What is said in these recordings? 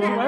বলবো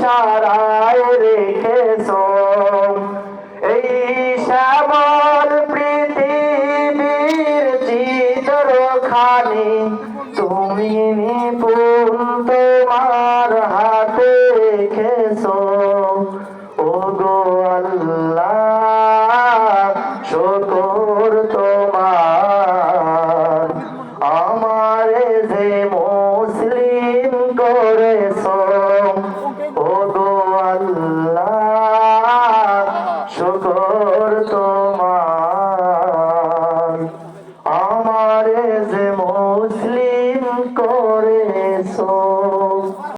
ইশারায় রেখেছ। এই শ্যামল পৃথিবীর চিত্র খানি তুমি নিপুণ তোমার হাতে রেখেছ। ও গো আল্লাহ, শকর আমারে যে মুসলিম করেছ